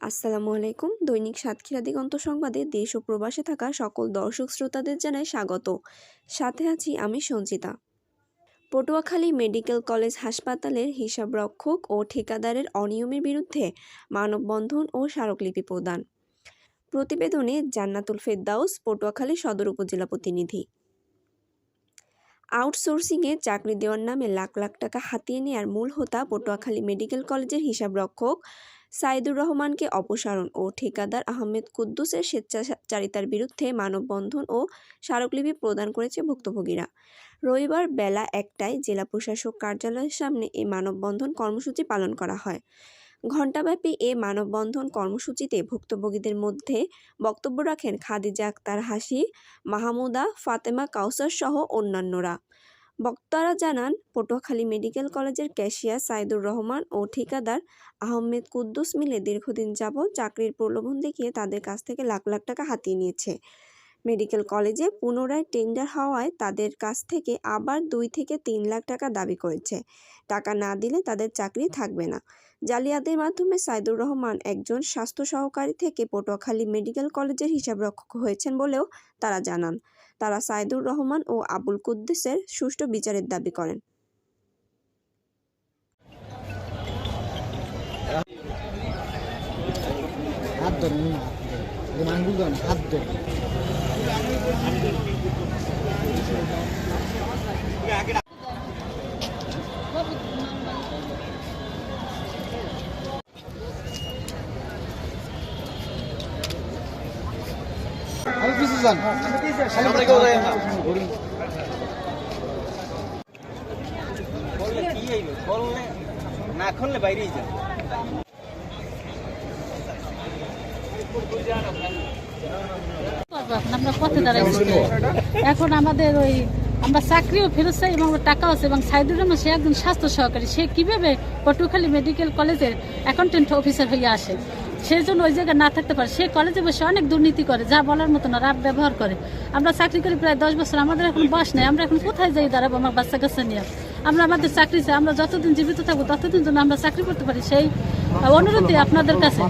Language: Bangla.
আসসালামু আলাইকুম। দৈনিক সাতক্ষীরা দিগন্ত সংবাদে দেশ ও প্রবাসে থাকা সকল দর্শক শ্রোতাদের জানাই স্বাগত। সাথে আছি আমি সঞ্চিতা। পটুয়াখালী মেডিকেল কলেজ হাসপাতালের হিসাবরক্ষক ও ঠিকাদারের অনিয়মের বিরুদ্ধে মানববন্ধন ও স্মারকলিপি প্রদান। প্রতিবেদনে জান্নাতুল ফেরদাউস, পটুয়াখালী সদর উপজেলা প্রতিনিধি। আউটসোর্সিংয়ে চাকরি দেওয়ার নামে লাখ লাখ টাকা হাতিয়ে নেয়ার মূল হোতা পটুয়াখালী মেডিকেল কলেজের হিসাবরক্ষক সাইদুর রহমানকে অপসারণ ও ঠিকাদার আহমেদ কুদ্দুসের স্বেচ্ছাচারিতার বিরুদ্ধে মানববন্ধন ও স্মারকলিপি প্রদান করেছে ভুক্তভোগীরা। রবিবার বেলা একটায় জেলা প্রশাসক কার্যালয়ের সামনে এই মানববন্ধন কর্মসূচি পালন করা হয়। ঘণ্টাব্যাপী এ মানববন্ধন কর্মসূচিতে ভুক্তভোগীদের মধ্যে বক্তব্য রাখেন খাদিজা আক্তার হাসি মাহমুদা, ফাতেমা কাউসার সহ অন্যান্যরা। বক্তারা জানান, পটুয়াখালী মেডিকেল কলেজের ক্যাশিয়ার সাইদুর রহমান ও ঠিকাদার আহমেদ কুদ্দুস মিলে দীর্ঘদিন যাবৎ চাকরির প্রলোভন দেখিয়ে তাদের কাছ থেকে লাখ লাখ টাকা হাতিয়ে নিয়েছে। মেডিকেল কলেজে পুনরায় টেন্ডার হওয়ায় তাদের কাছ থেকে আবার দুই থেকে তিন লাখ টাকা দাবি করেছে। টাকা না দিলে তাদের চাকরি থাকবে না। জালিয়াতির মাধ্যমে সাইদুর রহমান একজন স্বাস্থ্য সহকারী থেকে পটুয়াখালী মেডিকেল কলেজের হিসাবরক্ষক হয়েছেন বলেও তারা জানান। তারা সাইদুর রহমান ও আবুল কুদ্দুসের সুষ্ঠু বিচারের দাবি করেন। হাত ধরুন না আঙ্গুল ধরুন হাত ধরুন। আমি যান এখন আমাদের ওই আমরা চাকরিও ফেরত চাই এবং টাকাও আছে এবং সাইদুর রহমান, সে একজন স্বাস্থ্য সহকারী। সে কীভাবে পটুখালী মেডিকেল কলেজের অ্যাকাউন্টেন্ট অফিসার হয়ে আসে? সেই জন্য ওই জায়গায় না থাকতে পারে। সে কলেজে বসে অনেক দুর্নীতি করে, যা বলার মতো না রাব ব্যবহার করে। আমরা চাকরি করি প্রায় দশ বছর, আমাদের এখন বাস নেই, আমরা এখন কোথায় যাই দাঁড়াবো আমার বাচ্চা কাচ্চা নিয়ে? আমরা আমাদের চাকরি চাই, আমরা যতদিন জীবিত থাকব, ততদিন যেন আমরা চাকরি করতে পারি, সেই অনুরোধই আপনাদের কাছে।